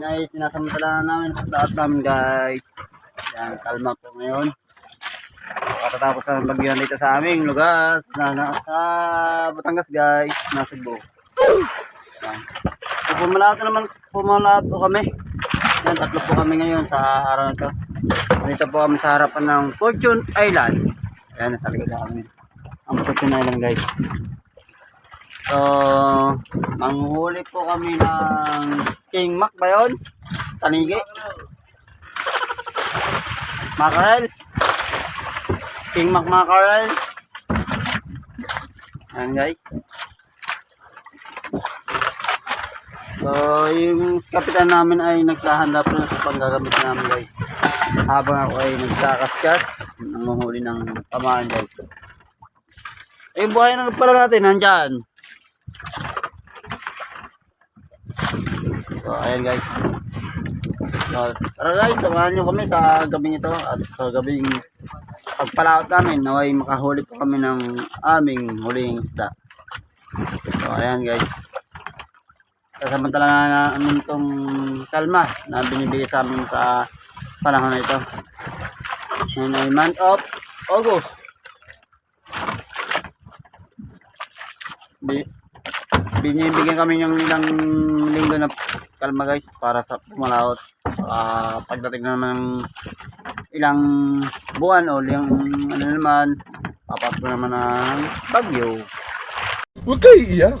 Ngayon ay sinasamantala namin lahat namin, guys. Yan, kalma po ngayon. Katatapos na ng bagyo dito sa aming lugar na nasa Batangas, guys. Nasa Cebu. Yan. So, pumalato naman, pumalato kami. Yan, tatlo po kami ngayon sa araw na ito. Dito po kami sa harapan ng Fortune Island. Ayan, nasa likod namin. Ang Fortune Island, guys. So, manghuli po kami ng King Mac ba yun? Tanigi? Mackerel? King Mac Mackerel? Ayan, guys. So, yung kapitan namin ay naghahanda po sa panggagamit namin guys. Habang ako ay nagkakaskas, nanguhuli ng tamaan guys. Yung buhay na pala natin, nandyan. So, ayan guys. So, tara guys, samahan nyo kami sa gabing ito at sa gabing pagpalaot namin, naway makahuli po kami ng aming huling isda. So, ayan guys. Sasamantala na namin itong kalma na binibigay sa amin sa panahon na ito. Ngayon ay month of August. Bi binibigyan kami ng ilang linggo na kalma guys para sa pumalaot. Uh, pagdating na naman ng ilang buwan o ilang ano naman, papasok na naman ng bagyo. Huwag kayo iiyak.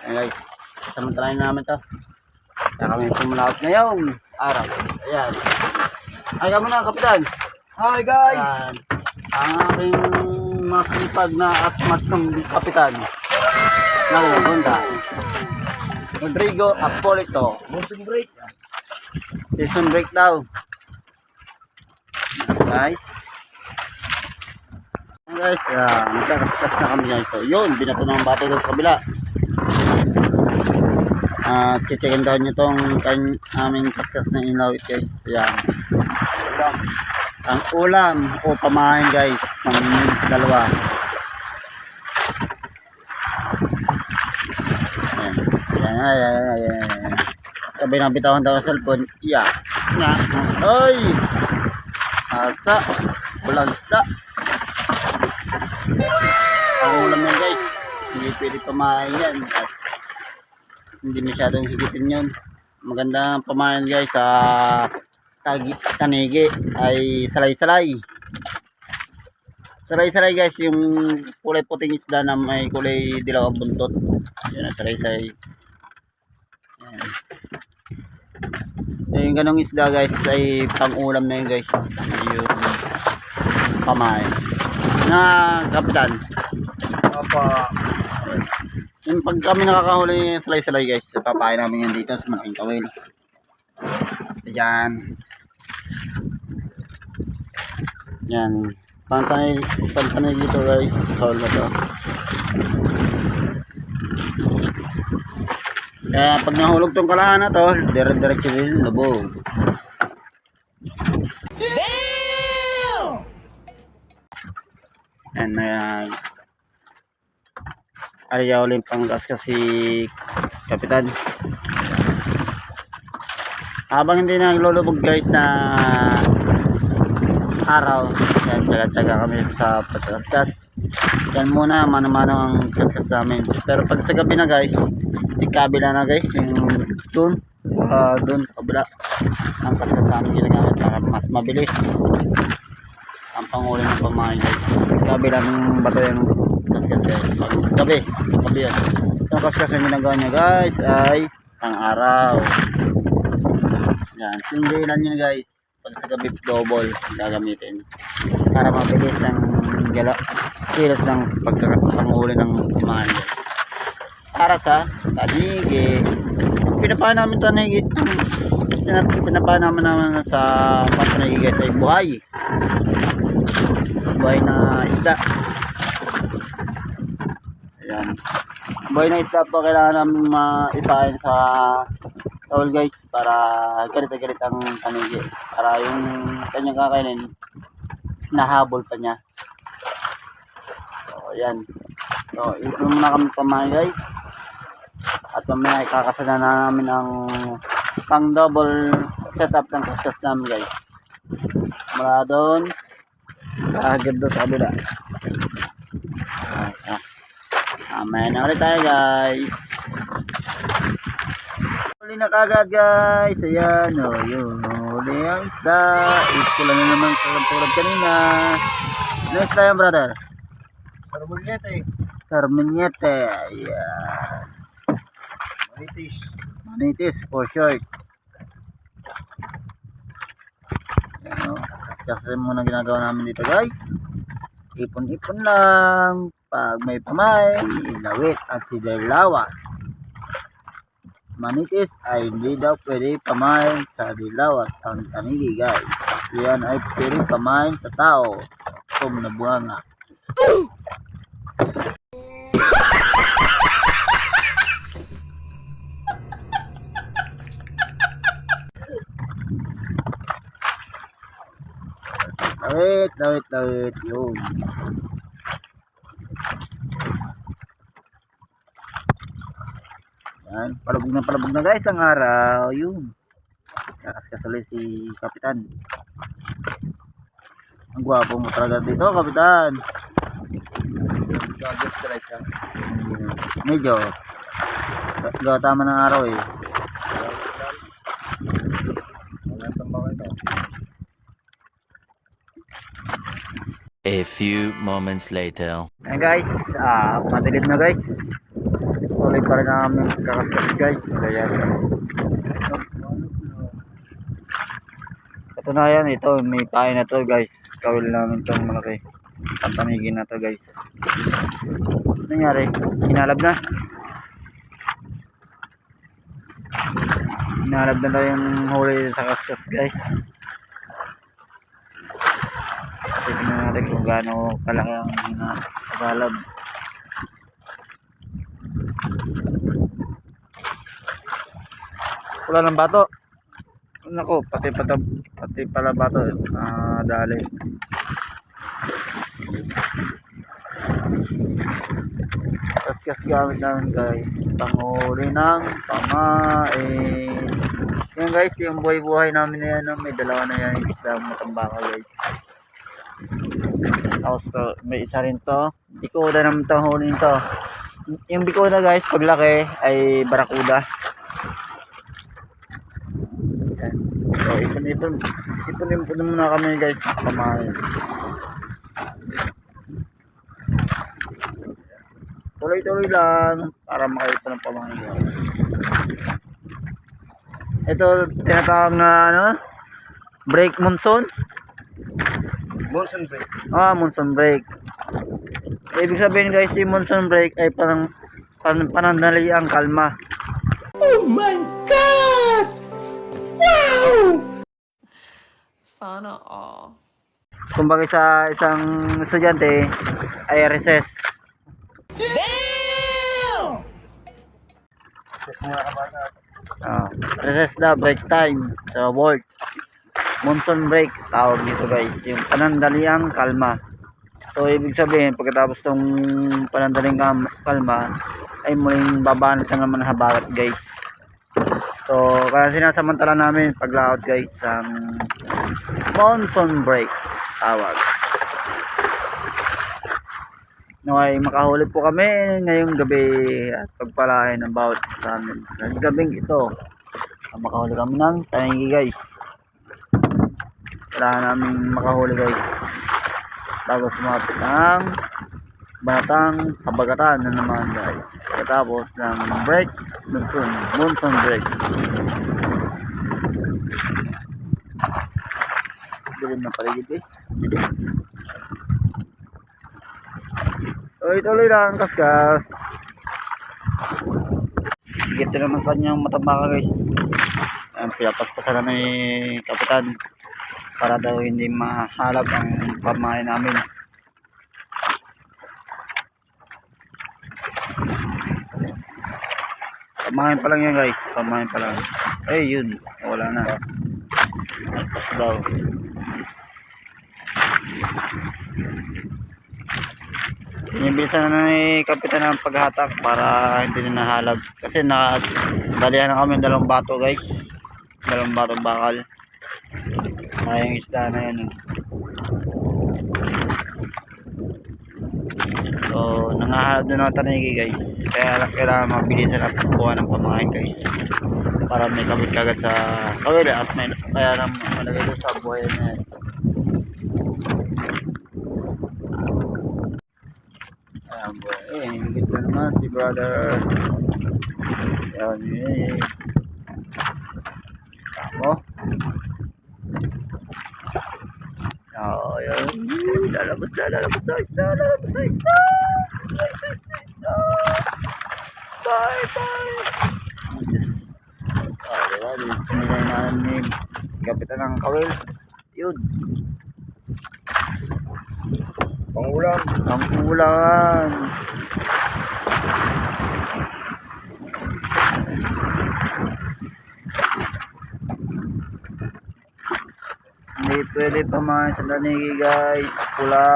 Ayan guys, samantalahin namin to. Kaya kami pumalaot ngayong araw. Ayan. Ay ka muna, kapitan. Hi guys! Ayan. Ang aking masipag na at matong kapitan. Nalagunda. Rodrigo Apolito. Musing break. Season break daw. Guys. Guys, uh, nagkakaskas na kami guys. So, yun, binato ng bato doon sa kabila. Ah, uh, daw nyo tong kan aming kaskas na inawit guys. Ayan. Ang ulam o pamahain guys. Ng minutes dalawa. Ayan. Ayan, ayan, ayan, ng bitawan daw ang cellphone. Iya. Nga. Ay! Asa. Ulang isda. Ang ulam yan guys. Hindi pwede pamahain yan. At hindi masyadong higitin yun. Maganda ang pamahain guys sa tagi, tanigi ay salay-salay. Salay-salay guys, yung kulay puting isda na may kulay dilaw ang buntot. Yan ang salay-salay. Yan. So, yung ganong isda guys ay pang-ulam na yun guys. Yung pamain. Na kapitan. Papa. Yung pag kami nakakahuli salay-salay guys, papain namin yan dito sa malaking kawil. Ayan. Yan. Pantanay, pantanay dito guys. Hall na to. Kaya pag nahulog tong kalahan na to, dire-diretso din lubog. And uh, ayaw ulit panggas kasi kapitan. Habang hindi na naglulubog guys na araw, yan, tsaga-tsaga kami sa pagkaskas. Yan muna, mano-mano ang kaskas namin. Pero pag sa gabi na guys, yung na guys, yung dun, uh, dun sa kabila, ang namin ginagamit para mas mabilis. Ang panguli ng pamahay guys. Ng bato yung kaskas guys. Gabi, gabi yan. Yung kaskas yung ginagawa niya guys ay pang araw. Yan, sindilan nyo guys. Pag sa gabi double gagamitin. Para mabilis ang gala, kilos ng pagkakapanguli ng kumain guys. Para sa tanigi. Pinapaan namin tanigi. Pinapaan namin naman sa pantanigi guys ay buhay. Buhay na isda. Ayan. Buhay na isda po kailangan namin maipain sa towel guys para galit na galit ang tanigi para yung kanyang kakainin hinahabol pa niya. So, ayan. So, ipon muna kami pamain guys. At mamaya ikakasana na namin ang pang double setup ng kaskas namin guys. Mula doon, kahagad doon sa kabila. Ah. Mamaya na ulit tayo guys. Huli na kagad guys. Ayan o. Oh, yun. Huli ang isda. Ikula na naman tulad kanina. Ano isda yan brother? Carbolyete. Carmenete. Ayan. Manitis. Manitis for short. Ayan o. Kasi muna ginagawa namin dito guys. Ipon-ipon lang. Pag may pamay, ilawit at silawas. Manitis ay hindi daw pwede pamain sa dilawas ang tanigi guys. Yan ay pwede pamain sa tao. Tum na Lawit, lawit, lawit. Yun. Yan, palabog na palabog na guys ang araw. Yun. Kakaskas ulit si Kapitan. Ang gwapo mo talaga dito, Kapitan. Medyo. ga- Gawa tama ng araw eh. Wala itong baka ito. A few moments later. Ayan guys, ah, madilim na guys. Tuloy pa rin namin kakaskas guys. Ayan. Ito na yan, ito may pain na to guys. Kawil namin itong malaki. Patamigin na to guys. Ano nangyari? Hinalab na. Hinalab na daw yung huli sa kaskas guys. Natin kung gaano kalaki ang hinalab. Wala ng bato. Nako, pati pati, pati pala bato. Ah, dali. Kaskas gamit namin guys. Panghuli ng pamain. Yan guys, yung buhay-buhay namin na yan. May dalawa na yan. Isda matambaka guys. Tapos to, may isa rin to. Bikoda naman to huli to. Yung bikoda guys, paglaki ay barakuda. Yan. So, ipon-ipon. Ipon-ipon muna kami guys. Pamain. Tuloy-tuloy lang para makaipon ng pamain guys. Ito, tinatawag na ano? Break monsoon? Monson break. Ah, monsoon break. Ibig sabihin guys, yung monsoon break ay parang pan, panandali ang kalma. Sana all. Kumbaga sa isang estudyante ay recess. Ah, recess na break time sa work. Monsoon break tawag dito guys, yung panandaliang kalma. So ibig sabihin pagkatapos ng panandaling kalma ay muling babanat na naman habagat guys. So kaya sinasamantala namin paglaot guys ang monsoon break tawag. Naway makahuli po kami ngayong gabi at pagpalain ng bawat sa amin. Sa gabing ito, ah, makahuli kami ng tangi guys. Kailangan namin makahuli guys. Bago sumapit ng batang habagatan na naman guys. Pagkatapos ng break, monsoon, monsoon break. Dilim na paligid guys. Tuloy-tuloy lang, kaskas. Gito naman sa kanyang matambaka guys. Ayan, pinapaspasan na ni Kapitan para daw hindi mahalap ang pamahay namin. Pamahain pa lang yan guys. Pamahain pa lang. Eh yun. Wala na. Tapos daw. Binibilisan na ni Kapitan ng paghatak para hindi na nahalab. Kasi nakadalihan na kami ng dalawang bato guys. Dalawang bato bakal. Ay, yung isda na yan. eh. So, nangahalap doon ang tanigi guys. Kaya kailangan mabilisan at kuha ng pamahain guys. Para may kabit kagad sa kawili at may kaya naman malagay sa buhay na yan. Ayan boy. Eh, higit na naman si brother. Ayan eh. Tamo. Oh, ayan. Lalabas na, lalabas na, isda, lalabas na, isda. Isda, isda, isda. Bye, bye. Ah, diba? Pinilay na ni Kapitan ng Kawil. Yun. Pangulam. Ang kulang. Hindi pwede pa mga sa danigi guys. Pula.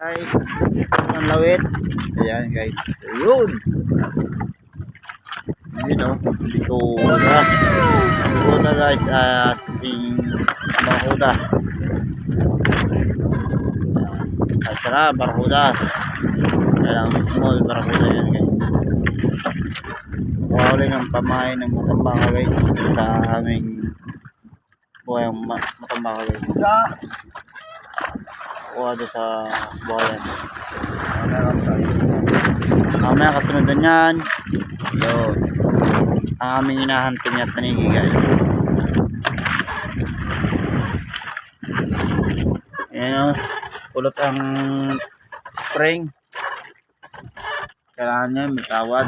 Guys, ang lawit. Ayan guys. Ayun. Yun o. Dito na. Dito na guys. ah, Ating barkuda. Ay tara, barkuda. Kailangan small barkuda yan guys. Ulit ng pamahay ng matambaka guys. Sa aming buhay ng ma- matambaka guys. Kuha doon sa buhayan. Mamaya kasunod na yan. Yun. Ang aming hinahunting at panigi guys. Ayan o. Pulot ang spring. Kailangan niya may tawad.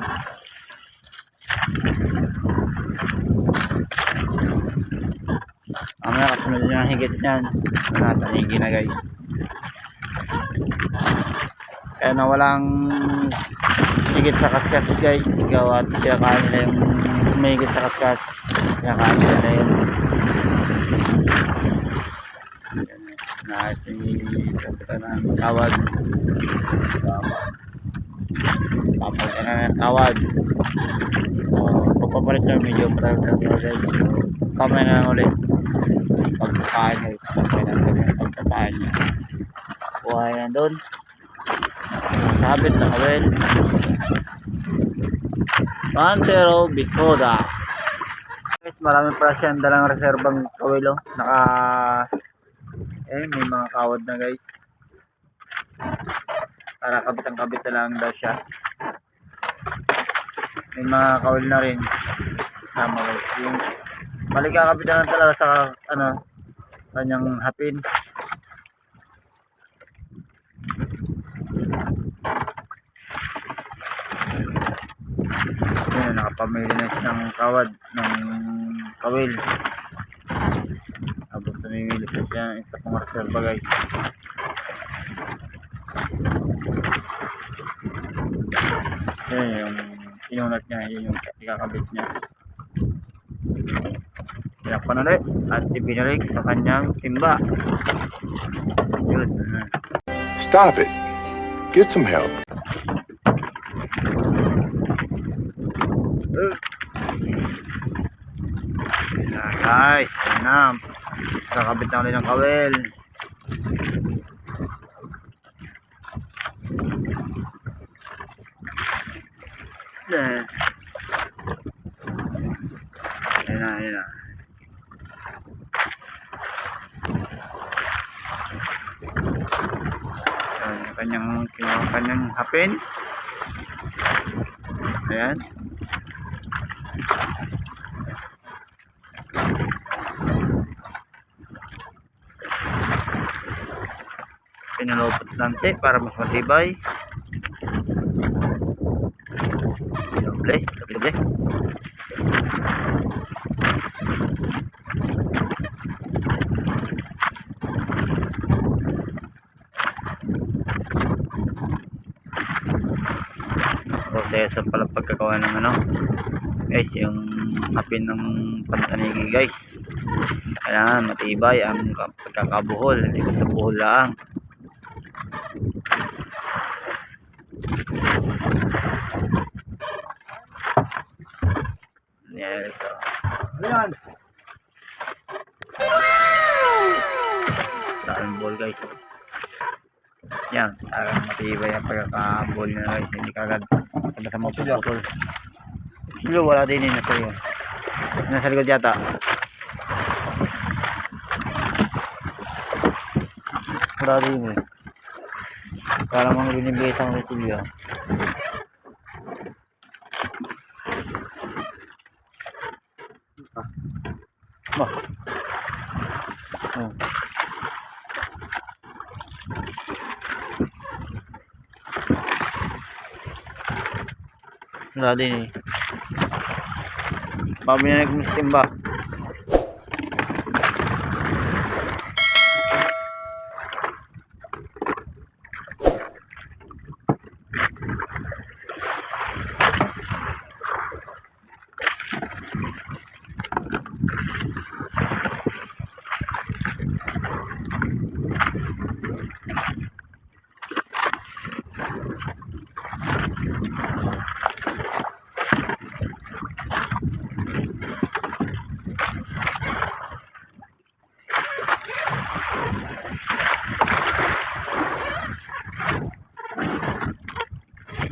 Mamaya kasunod na higit niyan. Natanigi na guys. Kaya na walang higit sa kaskas guys. Ikaw at kinakain nila yung may higit sa kaskas. Kinakain nila na yun. Yan. Na si Kapitan ng tawad. Tapos ka na ng tawad. So, pagpapalit na medyo parang na guys. Kamay na lang ulit. Pagpapakain guys. Kamay na lang pagpapakain niya. Buhay na doon. Sabit na kawel. 1-0 Bikoda. Guys, marami pala siyang dalang reserbang kawel oh. Naka eh may mga kawad na guys. Para kabitang kabit na lang daw siya. May mga kawel na rin. Sama guys. Yung malikakabitan na talaga sa ano kanyang hapin. Ayan, nakapamili na siya ng kawad ng kawil. Tapos namimili pa siya isa pang reserva guys. Ayan yung inunat niya, yun yung ikakabit niya. Pinakpan ulit at ibinalik sa kanyang timba. Yun. Stop it. Get some help. Ayan, guys, yun na. Kakabit na ulit ng kawel. Ayan. Ayan na, ayan na. Ayan, kanyang, yung kanyang hapin. Ayan. pinalupot lanse para mas matibay doble doble proseso pala pagkagawa ng ano guys yung hapin ng pantanigi guys kailangan matibay ang ka- pagkakabuhol hindi basta buhol lang yes so. Ayan. Daming ball guys. Yan, talagang matibay ang pagkaka-ball na guys. Hindi kagad basta-basta mapuputol. Hello, wala din yun nasa iyo. Nasa likod yata. Wala din eh. Para mga binibigay sa mga tulyo. Wala din eh. Mami na nagmustim ba?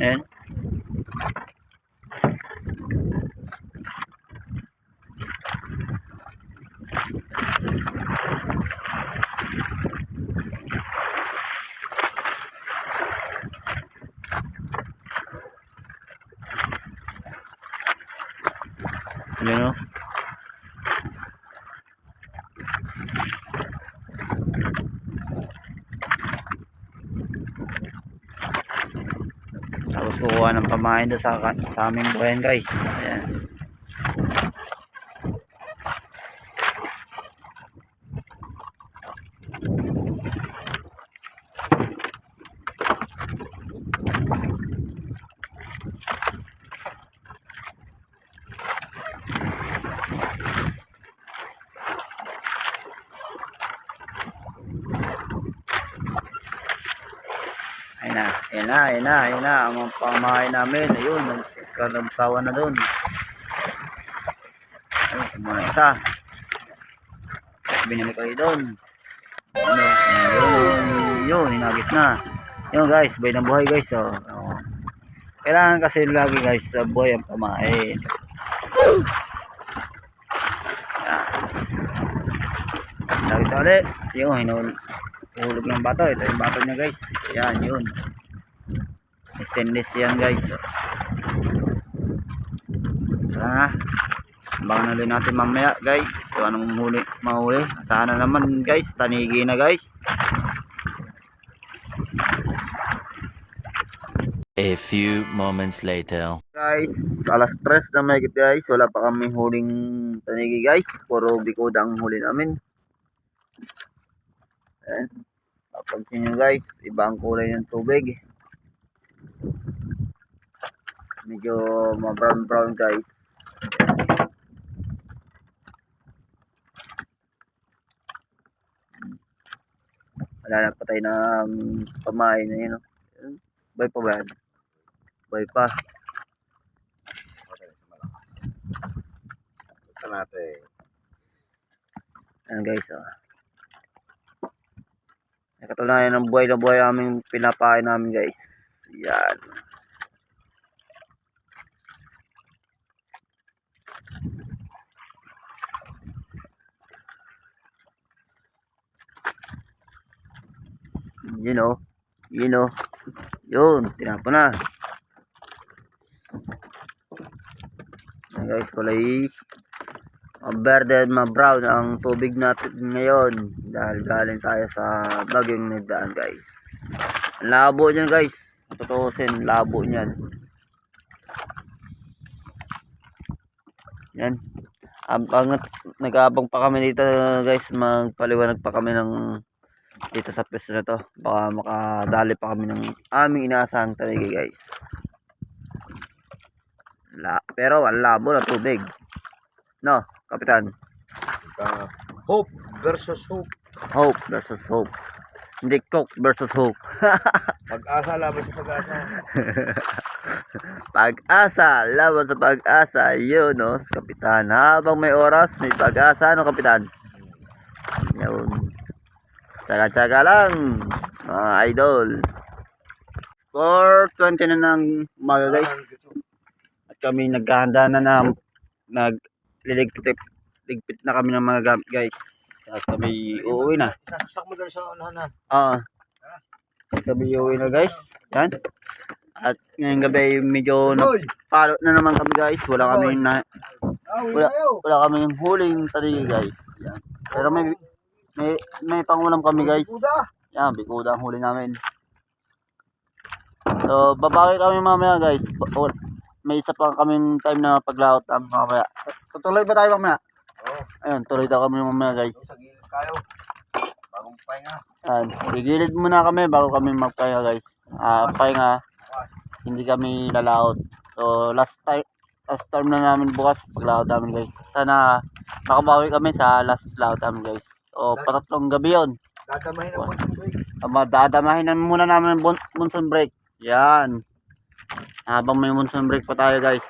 Ayan. Ayan o. Tapos kukuha ng pamain doon sa, sa aming buhayan guys. Ayan. Ayun na, ayun na, ayun na, ayun na, ang mga pamahay namin, ayun, nagkalamsawa na doon. Ayun, kumuha na isa. Binili ko rin doon. Ano, yun, yun, inagis na. Yun guys, bay ng buhay guys, oh. Kailangan kasi lagi guys sa buhay ang pamahay. Lagi ulit. Yung hinul hulog ng bato. Ito yung bato niya guys. Yan, yun. Stainless yan guys. Tara na. Abangan din natin mamaya guys. Kung anong huli, mahuli. Sana naman guys. Tanigi na guys. A few moments later. Guys, alas 3 na may guys. Wala pa kami huling tanigi guys. Puro bikoda ang huli namin. Ayan. Papansin nyo guys, iba ang kulay ng tubig. Medyo ma-brown brown guys. Wala na patay na pamain na yun. oh. Ayun. Bay pa ba yan? Bay pa. Basta natin. Ayan guys, oh. May katunayan ng buhay na buhay aming pinapakain namin guys. Yan. Yun oh. Yun oh. Yun. Tinapo na. Ayan guys, kulay Maberde at mabrown ang tubig natin ngayon dahil galing tayo sa bagyong nagdaan guys. Labo niyan guys. Tutusin, labo niyan. Yan. Abang nag-aabang pa kami dito guys, magpaliwanag pa kami ng dito sa pwesto na to. Baka makadali pa kami ng aming inaasahang taligi guys. La, pero ang labo ng tubig. No, kapitan. Ika, hope versus hope. Hope versus hope. Hindi coke versus hope. Pag-asa laban sa pag-asa. Pag-asa, laban sa pag-asa. Yun, no, kapitan. Habang may oras, may pag-asa, no, kapitan. Yun. Tsaga-tsaga lang, mga idol. 4.20 na ng umaga, guys. At kami naghahanda na na nagliligpit ligpit na kami ng mga gamit, guys. At kami uuwi na. Sasaksak mo sa unahan na. Ah. Kami uuwi na, guys. Yan. At ngayong gabi medyo napalo na naman kami, guys. Wala kami na wala, wala kami huling tali, guys. Yan. Pero may may may pangulam kami, guys. Yan, bikuda ang huli namin. So, babawi kami mamaya, guys. May isa pa kami time na paglawot namin mamaya. Tutuloy ba tayo mamaya? Oo. Ayun, tuloy daw kami mamaya, guys. Sa gilid tayo. Bagong pahinga. Gigilid muna kami bago kami magpahinga, guys. Ah, pahinga. Hindi kami lalaot. So, last time last time na namin bukas paglaot namin, guys. Sana makabawi kami sa last laot namin, guys. So, patatlong gabi yon. Dadamahin ang punting break. Ama, dadamahin na muna namin ang monsoon break. Yan. Habang may monsoon break pa tayo, guys.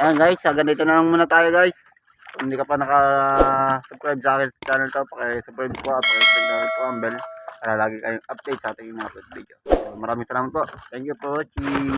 Yan, guys. Hanggang dito na lang muna tayo, guys. Kung hindi ka pa naka-subscribe sa akin sa channel to, paki-subscribe po at paki-click na po ang bell para lagi kayong update sa ating mga video. So, maraming salamat po. Thank you for watching.